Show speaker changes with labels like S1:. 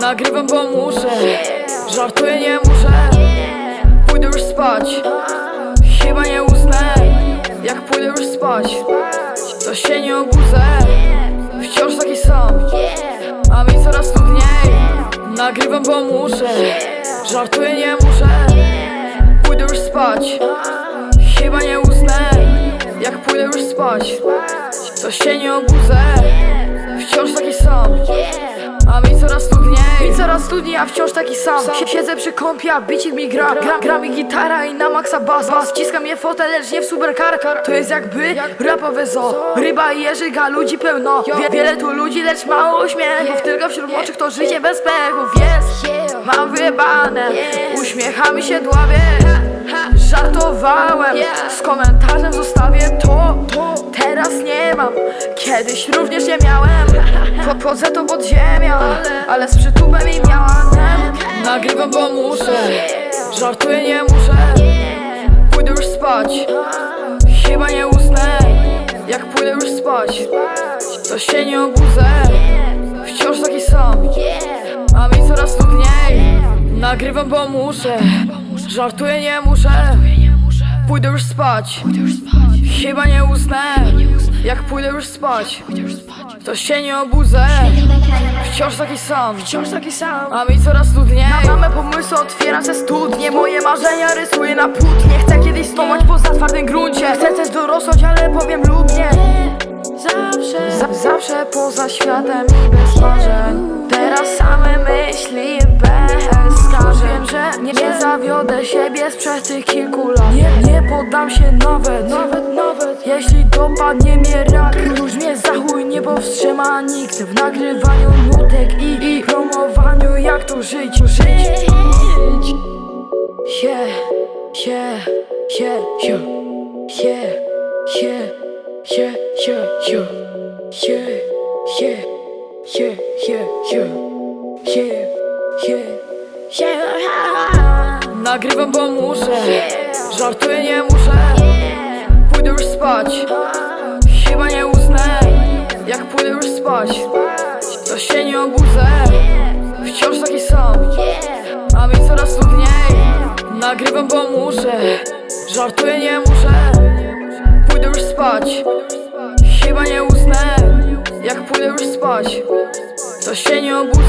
S1: Nagrywam, bo muszę. Żartuję, nie muszę. Pójdę już spać. Chyba nie usnę. Jak pójdę już spać To się nie obudzę Wciąż taki sam. A mi coraz trudniej Nagrywam, bo muszę. Żartuję, nie muszę. Pójdę już spać. Chyba nie usnę. Jak pójdę już spać To się nie obudzę. Wciąż taki sam a mi coraz trudniej Mi coraz trudniej, a wciąż taki sam. Sie- Siedzę przy kąpie, a bicik mi gra. Gra, gra mi gitara i na maksa bas Bas, wciska mnie fotel, lecz nie w supercar To jest jakby rapowe zo. Ryba i jeżyka, ludzi pełno. Wie, Wiele tu ludzi, lecz mało uśmiechów. Tylko wśród młodszych to życie bez pechów. Jest, mam wyjebane. Uśmiechami się dławię Żartowałem. Z komentarzem mam. Kiedyś również nie miałem. Po, Podzę to podziemia Ale z przytupem i mianem. Nagrywam, bo muszę. Żartuję, nie muszę. Pójdę już spać. Chyba nie usnę. Jak pójdę już spać To się nie obudzę. Wciąż taki sam. A mi coraz trudniej. Nagrywam, bo muszę. Żartuję, nie muszę. Pójdę już spać Chyba nie usnę Jak pójdę już spać. To się nie obudzę. Wciąż taki sam. Wciąż taki sam. A mi coraz trudniej. Na mamy pomysły, otwieram se studnie. Moje marzenia rysuję na płótnie. Chcę kiedyś stować poza twardym gruncie. Chcę też dorosnąć, ale powiem lub nie. Zawsze. Za, Zawsze poza światem i bez marzeń. Teraz same myśli bez nie, nie zawiodę siebie sprzed tych kilku lat Nie, nie poddam się nawet, nawet, nawet Jeśli dopadnie mnie rak Już mnie za chuj nie powstrzyma nikt W nagrywaniu nutek i, i promowaniu jak tu żyć Żyć, żyć Się, się, się, się Się, się, się, się, się Się, się, się, się, się Się, się, Nagrywam, bo muszę. Żartuję, nie muszę. Pójdę już spać. Chyba nie usnę. Jak pójdę już spać To się nie obudzę. Wciąż taki sam. A mi coraz trudniej. Nagrywam, bo muszę. Żartuję, nie muszę. Pójdę już spać. Chyba nie usnę. Jak pójdę już spać To się nie obudzę